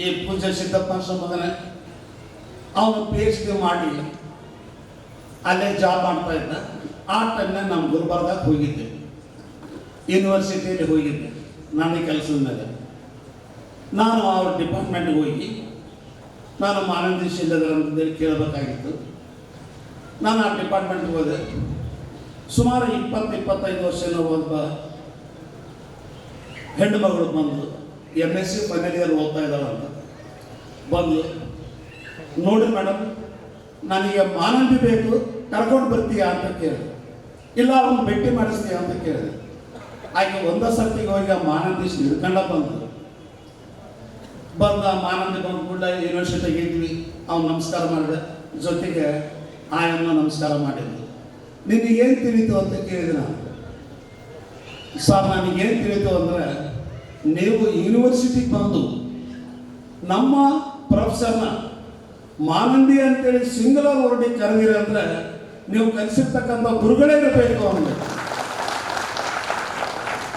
ಈ ಪೂಜೆ ಸಿದ್ದಪ್ಪ ಸಂಬಂಧನೆ, ಅವನು ಪಿ ಎಚ್ ಡಿ ಮಾಡಿ ಅಲ್ಲೇ ಜಾಬ್ ಮಾಡ್ತಾ ಇದ್ದ. ಆ ಟೈಮ್ನಾಗ ನಮ್ಮ ಗುಲ್ಬರ್ಗಾಕ್ಕೆ ಹೋಗಿದ್ದೆ. ಯೂನಿವರ್ಸಿಟಿಯಲ್ಲಿ ಹೋಗಿದ್ದೆ ನನ್ನ ಕೆಲಸದ ಮೇಲೆ. ನಾನು ಅವ್ರ ಡಿಪಾರ್ಟ್ಮೆಂಟ್ಗೆ ಹೋಗಿ, ನಾನು ಮಾನಂದಿ ಶಿಲ್ಲದರ ಅಂತೇಳಿ ಕೇಳಬೇಕಾಗಿತ್ತು. ನಾನು ಆ ಡಿಪಾರ್ಟ್ಮೆಂಟ್ಗೆ ಹೋದೆ. ಸುಮಾರು ಇಪ್ಪತ್ತು, ಇಪ್ಪತ್ತೈದು ವರ್ಷ ಒಬ್ಬ ಹೆಣ್ಣು ಮಗಳು ಬಂದು M S C final year ಓದ್ತಾ ಇದ್ದಾಳಂತ ಬಂದು ನೋಡಿ ಮೇಡಮ್ ನನಗೆ ಮಾನಂದಿ ಬೇಕು, ಕರ್ಕೊಂಡು ಬರ್ತೀಯಾ ಅಂತ ಕೇಳಿದೆ. ಇಲ್ಲ ಅವನು ಭೇಟಿ ಮಾಡಿಸ್ತೀಯ ಅಂತ ಕೇಳಿದೆ. ಆಕೆ ಒಂದ ಸರ್ತಿಗೆ ಹೋಗಿ ಆ ಮಾನಂದಿ ಹಿಡ್ಕೊಂಡ ಬಂದು ಬಂದ ಮಾನಂದಿ ಬಂದ ಕೂಡ ಯೂನಿವರ್ಸಿಟಿಗೆ ಇದ್ವಿ. ಅವ್ನು ನಮಸ್ಕಾರ ಮಾಡಿದೆ. ಜೊತೆಗೆ ಆಯಮ್ಮ ನಮಸ್ಕಾರ ಮಾಡಿದ್ವಿ ನಿನಗೇನು ತಿಳಿತು ಅಂತ ಕೇಳಿದೆ ನಾನು. ಸರ್, ನನಗೇನು ತಿಳಿತು ಅಂದರೆ ನೀವು ಯೂನಿವರ್ಸಿಟಿಗೆ ಬಂದು ನಮ್ಮ ಪ್ರೊಫೆಸರ್ನ ಮಾನಂದಿ ಅಂತೇಳಿ ಸಿಂಗಲ್ ವರ್ಡಿಗೆ ಕರೆದಿರ ಅಂದ್ರೆ ನೀವು ಕಲಿಸಿರ್ತಕ್ಕಂಥ ಗುರುಗಳೇ ಇರಬೇಕು ಅವನಿಗೆ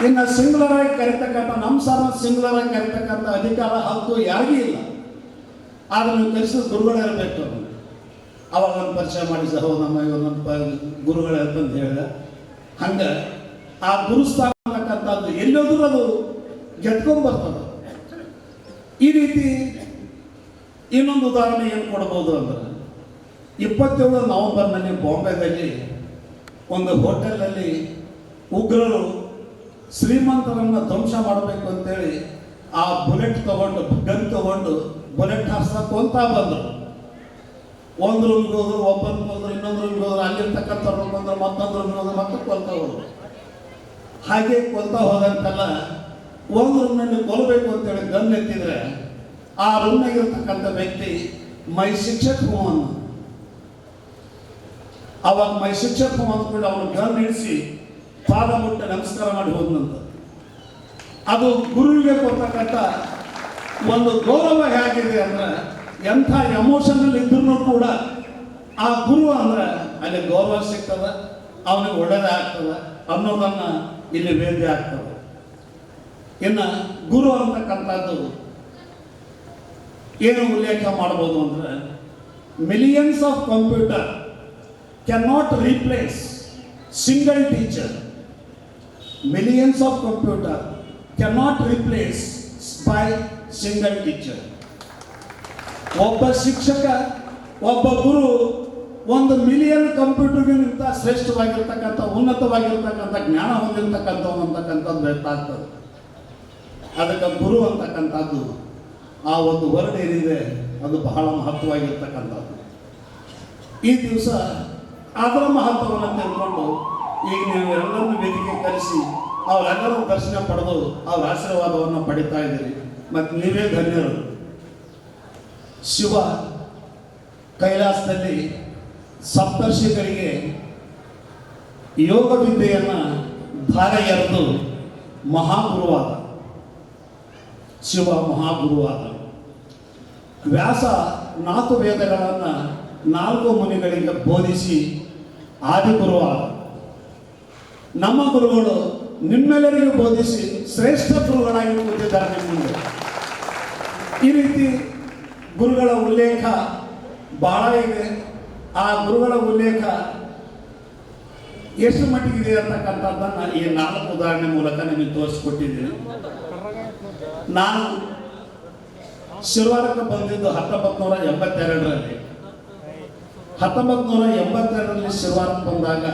ಇನ್ನು ಸಿಂಗ್ಲರ್ ಆಗಿ ಕರಿತಕ್ಕಂಥ ನಮ್ಮ ಸಾರ ಸಿಂಗ್ಲರ್ ಆಗಿ ಕರಿತಕ್ಕಂಥ ಅಧಿಕಾರ ಹಕ್ಕು ಯಾರಿಗೂ ಇಲ್ಲ. ಆದ್ರೆ ನೀವು ಕಲಿಸಿದ ಗುರುಗಳೇ ಇರಬೇಕು ಅಂದ್ರೆ ಅವಾಗ ಒಂದು ಪರಿಚಯ ಮಾಡಿ ಸಹ ನಮ್ಮ ಇವನೊಬ್ಬ ಗುರುಗಳೇ ಅಂತಂದು ಹೇಳಿದೆ ಹಂಗೆ ಆ ಗುರುಸ್ಥಾನ ಅಂತಕ್ಕಂಥದ್ದು ಎಲ್ಲೋದ್ರೂ ಅದು ಗೆದ್ಕೊಂಡು ಬರ್ತದೆ. ಈ ರೀತಿ ಇನ್ನೊಂದು ಉದಾಹರಣೆ ಏನು ಕೊಡ್ಬೋದು ಅಂದ್ರೆ ಇಪ್ಪತ್ತೇಳು ನವೆಂಬರ್ನಲ್ಲಿ ಬಾಂಬೆದಲ್ಲಿ ಒಂದು ಹೋಟೆಲ್ನಲ್ಲಿ ಉಗ್ರರು ಶ್ರೀಮಂತರನ್ನ ಧ್ವಂಸ ಮಾಡಬೇಕು ಅಂತೇಳಿ ಆ ಬುಲೆಟ್ ತಗೊಂಡು, ಗನ್ ತಗೊಂಡು ಬುಲೆಟ್ ಹಾರ್ಸಕ್ಕೆ ಅಂತ ಬಂದರು. ಒಂದು ರೂಮ್ಗೆ ಹೋದ್ರು ಒಬ್ಬನಿಗೆ ಹೋದ್ರು ಇನ್ನೊಂದು ರೂಮ್ಗೆ ಹೋದ್ರು ಅಲ್ಲಿರ್ತಕ್ಕಂಥ ಬಂದ್ರು ಮತ್ತೊಂದು ರೂಮ್ಗೆ ಹೋದ್ರು ಮತ್ತೆ ಕೊಲ್ತಾ ಹೋದ್ರು. ಹಾಗೆ ಕೊಲ್ತಾ ಹೋದಂತೆಲ್ಲ ಒಂದು ರೂಮ್ನಲ್ಲಿ ಕೊಲ್ಲಬೇಕು ಅಂತೇಳಿ ಗನ್ ಎತ್ತಿದ್ರೆ ಆ ರೂಮ್ನಾಗಿರ್ತಕ್ಕಂಥ ವ್ಯಕ್ತಿ ಮೈ ಶಿಕ್ಷಕ ಅನ್ನ. ಅವಾಗ ಮೈ ಶಿಕ್ಷಕ ಅಂದ್ಕೊಂಡು ಅವನು ಗನ್ ಹಿಡಿಸಿ ಪಾದ ಮುಟ್ಟ ನಮಸ್ಕಾರ ಮಾಡಿ ಹೋದಂತ ಅದು ಗುರುವಿಗೆ ಕೊಡ್ತಕ್ಕಂಥ ಒಂದು ಗೌರವ ಹೇಗಿದೆ ಅಂದ್ರೆ ಎಂಥ ಎಮೋಷನಲ್ ಇದ್ರೂ ಕೂಡ ಆ ಗುರು ಅಂದ್ರೆ ಅಲ್ಲಿ ಗೌರವ ಸಿಗ್ತದ, ಅವನಿಗೆ ಒಳ್ಳೇದಾಗ್ತದ ಅನ್ನೋದನ್ನ ಇಲ್ಲಿ ವೇದ್ಯ ಆಗ್ತದೆ. ಇನ್ನು ಗುರು ಅಂತಕ್ಕಂಥದ್ದು ಏನು ಉಲ್ಲೇಖ ಮಾಡ್ಬೋದು ಅಂದ್ರೆ millions of computer can not replace single teacher millions of computer can not replace by single teacher ಒಬ್ಬ ಶಿಕ್ಷಕ, ಒಬ್ಬ ಗುರು ಒಂದು ಮಿಲಿಯನ್ ಕಂಪ್ಯೂಟರ್ಗಿಂತ ಶ್ರೇಷ್ಠವಾಗಿರ್ತಕ್ಕಂಥ, ಉನ್ನತವಾಗಿರ್ತಕ್ಕಂಥ ಜ್ಞಾನ ಹೊಂದಿರತಕ್ಕಂಥವ್ನು ಅಂತಕ್ಕಂಥದ್ದು ವ್ಯಕ್ತ ಆಗ್ತದೆ. ಅದಕ್ಕೆ ಗುರು ಅಂತಕ್ಕಂಥದ್ದು, ಆ ಒಂದು ವರ್ಡ್ ಏನಿದೆ ಅದು ಬಹಳ ಮಹತ್ವವಾಗಿರ್ತಕ್ಕಂಥದ್ದು. ಈ ದಿವಸ ಅದರ ಮಹತ್ವವನ್ನು ತಿಳ್ಕೊಂಡು, ಈಗ ನೀವು ಎಲ್ಲರನ್ನು ವೇದಿಕೆ ಕರೆಸಿ ಅವರೆಲ್ಲರೂ ದರ್ಶನ ಪಡೆದು ಅವರ ಆಶೀರ್ವಾದವನ್ನು ಪಡಿತಾ ಇದ್ದೀರಿ. ಮತ್ತು ನೀವೇ ಧನ್ಯರು. ಶಿವ ಕೈಲಾಸದಲ್ಲಿ ಸಪ್ತರ್ಷಿಗಳಿಗೆ ಯೋಗ ವಿದ್ಯೆಯನ್ನು ಧಾರೆ ಎರೆದು ಮಹಾಗುರುವಾದ. ಶಿವ ಮಹಾಗುರುವಾದ ವ್ಯಾಸ ನಾಲ್ಕು ವೇದಗಳನ್ನು ನಾಲ್ಕು ಮುನಿಗಳಿಗೆ ಬೋಧಿಸಿ ಆದಿಗುರುವಾದ ನಮ್ಮ ಗುರುಗಳು ನಿಮ್ಮೆಲ್ಲರಿಗೂ ಬೋಧಿಸಿ ಶ್ರೇಷ್ಠ ಗುರುಗಳಾಗಿ ಕೂತಿದ್ದಾರೆ ಈ ರೀತಿ ಗುರುಗಳ ಉಲ್ಲೇಖ ಬಹಳ ಇದೆ. ಆ ಗುರುಗಳ ಉಲ್ಲೇಖ ಎಷ್ಟು ಮಟ್ಟಿಗಿದೆ ಅಂತಕ್ಕಂಥದ್ದನ್ನು ಈ ನಾಲ್ಕು ಉದಾಹರಣೆ ಮೂಲಕ ನಿಮಗೆ ತೋರಿಸ್ಕೊಟ್ಟಿದ್ದೀನಿ. ನಾನು ಶಿರ್ವಾರಕ್ಕೆ ಬಂದಿದ್ದು ಹತ್ತೊಂಬತ್ತು ನೂರ ಎಂಬತ್ತೆರಡರಲ್ಲಿ. ಹತ್ತೊಂಬತ್ತು ನೂರ ಎಂಬತ್ತೆರಡರಲ್ಲಿ ಶಿರ್ವಾರಕ್ಕೆ ಬಂದಾಗ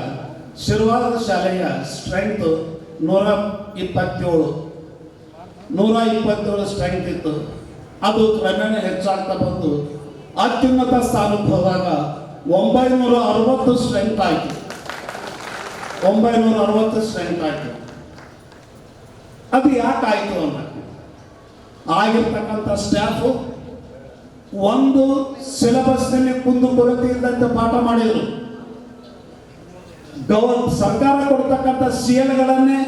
ಶಿರ್ವಾರದ ಶಾಲೆಯ ಸ್ಟ್ರೆಂತ್ ನೂರ ಇಪ್ಪತ್ತೇಳು ನೂರ ಇಪ್ಪತ್ತೇಳು ಸ್ಟ್ರೆಂತ್ ಇತ್ತು. ಅದು ಕ್ರಮೇಣ ಹೆಚ್ಚಾಗ್ತಾ ಬಂದು ಅತ್ಯುನ್ನತ ಸ್ಥಾನಕ್ಕೆ ಹೋದಾಗ ಒಂಬೈನೂರ ಅರವತ್ತು ಸ್ಟ್ರೆಂತ್ ಆಯಿತು. ಒಂಬೈನೂರ ಅರವತ್ತು ಸ್ಟ್ರೆಂತ್ ಆಯಿತು. ಅದು ಯಾಕಾಯಿತು ಅಂತ. ಆಗಿರ್ತಕ್ಕಂಥ ಸ್ಟಾಫ್ ಒಂದು ಸಿಲೆಬಸ್ನಲ್ಲಿ ಕುಂದು ಕೊರತೆ ಇಲ್ಲದಂತೆ ಪಾಠ ಮಾಡಿದರು. ಗೌ ಸರ್ಕಾರ ಕೊಡ್ತಕ್ಕಂಥ ಸಿಎಲ್ಗಳನ್ನೇ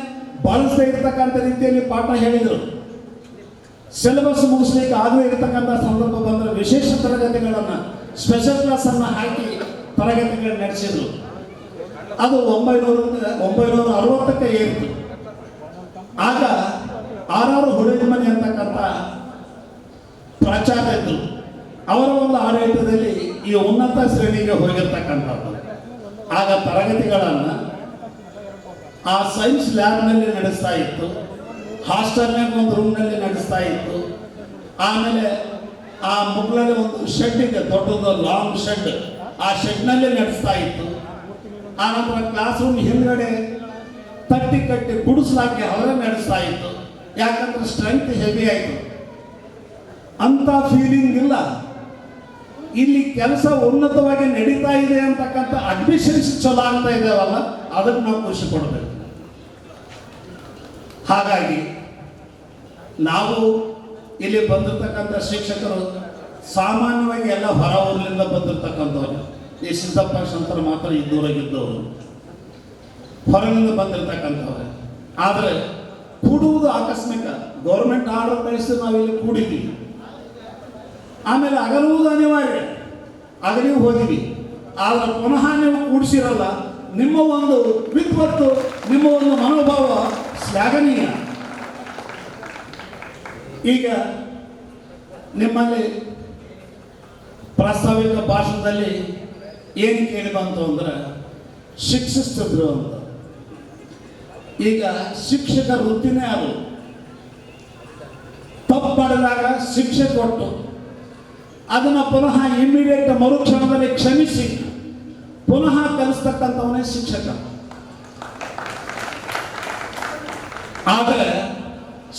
ಬಳಸದೇ ಇರ್ತಕ್ಕಂಥ ರೀತಿಯಲ್ಲಿ ಪಾಠ ಹೇಳಿದರು. ಸಿಲೆಬಸ್ ಮುಗಿಸ್ಲಿಕ್ಕೆ ಆಗದೇ ಇರತಕ್ಕಂಥ ಸಂದರ್ಭ ಬಂದರೆ ವಿಶೇಷ ತರಗತಿಗಳನ್ನು ಸ್ಪೆಷಲ್ ಕ್ಲಾಸ್ ಅನ್ನ ಹಾಕಿ ತರಗತಿಗಳನ್ನು ನಡೆಸಿದ್ರು. ಅದು ಒಂಬೈನೂರ ಒಂಬೈನೂರ ಅರವತ್ತಕ್ಕೆ ಏರಿತು. ಆಗ ಆರಾರು ಹುಡುಗಿ ಮನೆ ಪ್ರಾಚಾರ್ಯರು. ಅವರ ಒಂದು ಆಡಳಿತದಲ್ಲಿ ಈ ಉನ್ನತ ಶ್ರೇಣಿಗೆ ಹೋಗಿರ್ತಕ್ಕಂಥದ್ದು. ಆಗ ತರಗತಿಗಳನ್ನು ಆ ಸೈನ್ಸ್ ಲ್ಯಾಬ್ನಲ್ಲಿ ನಡೆಸ್ತಾ ಇತ್ತು. ಹಾಸ್ಟೆಲ್ನಾಗ ಒಂದು ರೂಮ್ನಲ್ಲಿ ನಡೆಸ್ತಾ ಇತ್ತು. ಆಮೇಲೆ ಆ ಮುಗ್ಲಲ್ಲಿ ಒಂದು ಶೆಡ್ ಇದೆ, ದೊಡ್ಡದು ಲಾಂಗ್ ಶೆಡ್ ಆ ಶೆಡ್ನಲ್ಲಿ ನಡೆಸ್ತಾ ಇತ್ತು. ಆನಂತರ ಕ್ಲಾಸ್ ರೂಮ್ ಹಿಂದ್ಗಡೆ ತಟ್ಟಿ ಕಟ್ಟಿ ಗುಡಿಸ್ಲಾಕಿ ಅವರೇ ನಡೆಸ್ತಾ ಇತ್ತು. ಯಾಕಂದ್ರೆ ಸ್ಟ್ರೆಂತ್ ಹೆವಿ ಆಯಿತು. ಅಂತ ಫೀಲಿಂಗ್ ಇಲ್ಲ. ಇಲ್ಲಿ ಕೆಲಸ ಉನ್ನತವಾಗಿ ನಡೀತಾ ಇದೆ ಅಂತಕ್ಕಂಥ ಅಡ್ಮಿಷನ್ಸ್ ಚಲೋ ಆಗ್ತಾ ಇದಾವಲ್ಲ ಅದಕ್ಕೆ ನಾವು ಖುಷಿ ಕೊಡಬೇಕು ಹಾಗಾಗಿ, ನಾವು ಇಲ್ಲಿ ಬಂದಿರತಕ್ಕಂಥ ಶಿಕ್ಷಕರು ಸಾಮಾನ್ಯವಾಗಿ ಎಲ್ಲ ಹೊರ ಊರಿನಿಂದ ಬಂದಿರತಕ್ಕಂಥವ್ರು. ಈ ಸಿದ್ದಪ್ಪ ಶಂಕರ್ ಮಾತ್ರ ಇದ್ದೂರಾಗಿದ್ದವರು ಹೊರಗಿಂದ ಬಂದಿರತಕ್ಕಂಥವ್ರೆ. ಆದರೆ, ಕೂಡುವುದು ಆಕಸ್ಮಿಕ. ಗೌರ್ಮೆಂಟ್ ಆರ್ಡರ್ ಕಳಿಸಿ ನಾವು ಇಲ್ಲಿ ಕೂಡಿದ್ದೀವಿ. ಆಮೇಲೆ ಅಗಲುವುದು ಅನಿವಾರ್ಯ. ಅಗಲಿ ಹೋದಿವಿ ಆದರೆ ಪುನಃ ನೀವು ಕೂಡಿಸಿರಲ್ಲ, ನಿಮ್ಮ ಒಂದು ವಿದ್ವತ್ತು, ನಿಮ್ಮ ಒಂದು ಮನೋಭಾವ ಶ್ಲಾಘನೀಯ. ಈಗ ನಿಮ್ಮಲ್ಲಿ ಪ್ರಾಸ್ತಾವಿಕ ಭಾಷಣದಲ್ಲಿ ಏನು ಕೇಳಿ ಬಂತು ಅಂದ್ರೆ ಶಿಕ್ಷಿಸ್ತಿದ್ರು ಅಂತ. ಈಗ ಶಿಕ್ಷಕ ವೃತ್ತಿನೇ ಅದು. ತಪ್ಪು ಮಾಡಿದಾಗ ಶಿಕ್ಷೆ ಕೊಟ್ಟು. ಅದನ್ನು ಪುನಃ ಇಮ್ಮಿಡಿಯೇಟ್ ಮರುಕ್ಷಣದಲ್ಲಿ ಕ್ಷಮಿಸಿ, ಪುನಃ ಕಲಿಸ್ತಕ್ಕಂಥವನೇ ಶಿಕ್ಷಕ. ಆದರೆ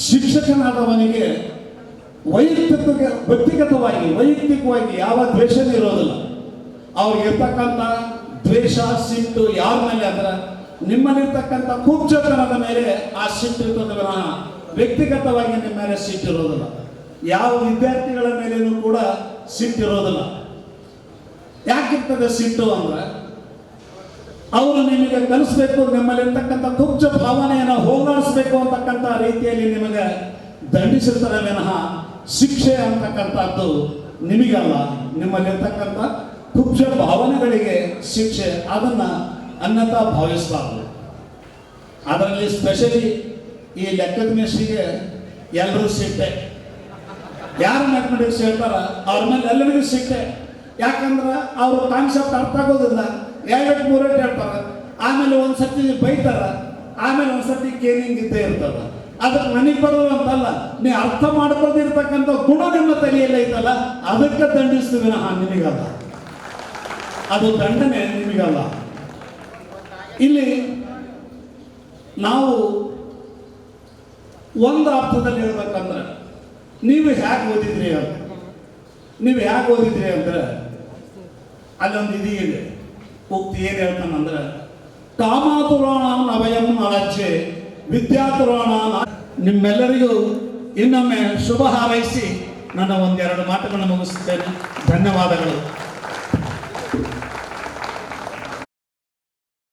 ಶಿಕ್ಷಕನಾದವನಿಗೆ ವೈಯಕ್ತಿಕ ವ್ಯಕ್ತಿಗತವಾಗಿ, ವೈಯಕ್ತಿಕವಾಗಿ ಯಾವ ದ್ವೇಷನೂ ಇರೋದಿಲ್ಲ. ಅವ್ರಿಗಿರ್ತಕ್ಕಂಥ ದ್ವೇಷ, ಸಿಟ್ಟು ಯಾರ ಮೇಲೆ ಅಂದ್ರೆ ನಿಮ್ಮಲ್ಲಿರ್ತಕ್ಕಂಥ ಕುಬ್ಜತನದ ಮೇಲೆ ಆ ಸಿಟ್ಟು ವ್ಯಕ್ತಿಗತವಾಗಿ ನಿಮ್ಮ ಮೇಲೆ ಸಿಟ್ಟಿರೋದಿಲ್ಲ ಯಾವ ವಿದ್ಯಾರ್ಥಿಗಳ ಮೇಲೇನೂ ಕೂಡ ಸಿಟ್ಟು ಇರೋದಿಲ್ಲ. ಯಾಕಿರ್ತದೆ ಸಿಟ್ಟು ಅಂದ್ರೆ ಅವರು ನಿಮಗೆ ಕಲಿಸ್ಬೇಕು ನಿಮ್ಮಲ್ಲಿರ್ತಕ್ಕಂಥ ಕುಬ್ಜ ಭಾವನೆಯನ್ನು ಹೋಗಾಡಿಸ್ಬೇಕು ಅಂತಕ್ಕಂಥ ರೀತಿಯಲ್ಲಿ ನಿಮಗೆ ದಂಡಿಸಿರ್ತಾರೆ ವಿನಃ ಶಿಕ್ಷೆ ಅಂತಕ್ಕಂಥದ್ದು ನಿಮಗಲ್ಲ. ನಿಮ್ಮಲ್ಲಿರ್ತಕ್ಕಂಥ ಕುಬ್ಜ ಭಾವನೆಗಳಿಗೆ ಶಿಕ್ಷೆ, ಅದನ್ನ ಅನ್ನತ ಭಾವಿಸಬಾರದು. ಅದರಲ್ಲಿ ಸ್ಪೆಷಲಿ ಈ ಲೆಕ್ಕದ ಮೇಷ್ಟಿಗೆ ಎಲ್ಲರೂ ಸಿಟ್ಟೆ. ಯಾರು ಮ್ಯಾಥಮೆಟಿಕ್ಸ್ ಹೇಳ್ತಾರ ಅವ್ರ ಮೇಲೆ ಎಲ್ಲರಿಗೂ ಸಿಕ್ಕೆ ಯಾಕಂದ್ರೆ ಅವ್ರ ಕಾನ್ಸೆಪ್ಟ್ ಅರ್ಥ ಆಗೋದಿಲ್ಲ. ಎರಡು ಮೂರೆರಡು ಹೇಳ್ತಾರ. ಆಮೇಲೆ ಒಂದ್ಸತಿ ಬೈತಾರ. ಆಮೇಲೆ ಒಂದ್ಸತಿ ಕೇನಿಂಗ್ ಇದ್ದೇ ಇರ್ತದ. ಅದಕ್ಕೆ ನನಗೆ ಬರೋದು ಅಂತಲ್ಲ, ನೀ ಅರ್ಥ ಮಾಡ್ಕೊಳ್ದಿರ್ತಕ್ಕಂಥ ಗುಣ ನಿಮ್ಮ ತಲೆಯಲ್ಲಿ ಐತಲ್ಲ, ಅದಕ್ಕೆ ದಂಡಿಸ್ತೀವಿ ನಾ ನಿಮಗಲ್ಲ. ಅದು ದಂಡನೆ ನಿಮಗಲ್ಲ. ಇಲ್ಲಿ ನಾವು ಒಂದು ಅರ್ಥದಲ್ಲಿ ಹೇಳ್ಬೇಕಂದ್ರೆ ನೀವು ಯಾಕೆ ಓದಿದ್ರಿ ಅಂತ? ನೀವು ಯಾಕೆ ಓದಿದ್ರಿ ಅಂದ್ರೆ ಅಲ್ಲೊಂದು ಇದು ಉಕ್ತಿ ಏನು ಹೇಳ್ತಾನಂದ್ರೆ, ಕಾಮಾತುರಾಣ ನವಯಂ ಅಲಜ್ಜೆ, ವಿದ್ಯಾತುರಾಣ ನಿಮ್ಮೆಲ್ಲರಿಗೂ ಇನ್ನೊಮ್ಮೆ ಶುಭ ಹಾರೈಸಿ ನನ್ನ ಒಂದೆರಡು ಮಾತುಗಳನ್ನು ಮುಗಿಸುತ್ತೇನೆ. ಧನ್ಯವಾದಗಳು.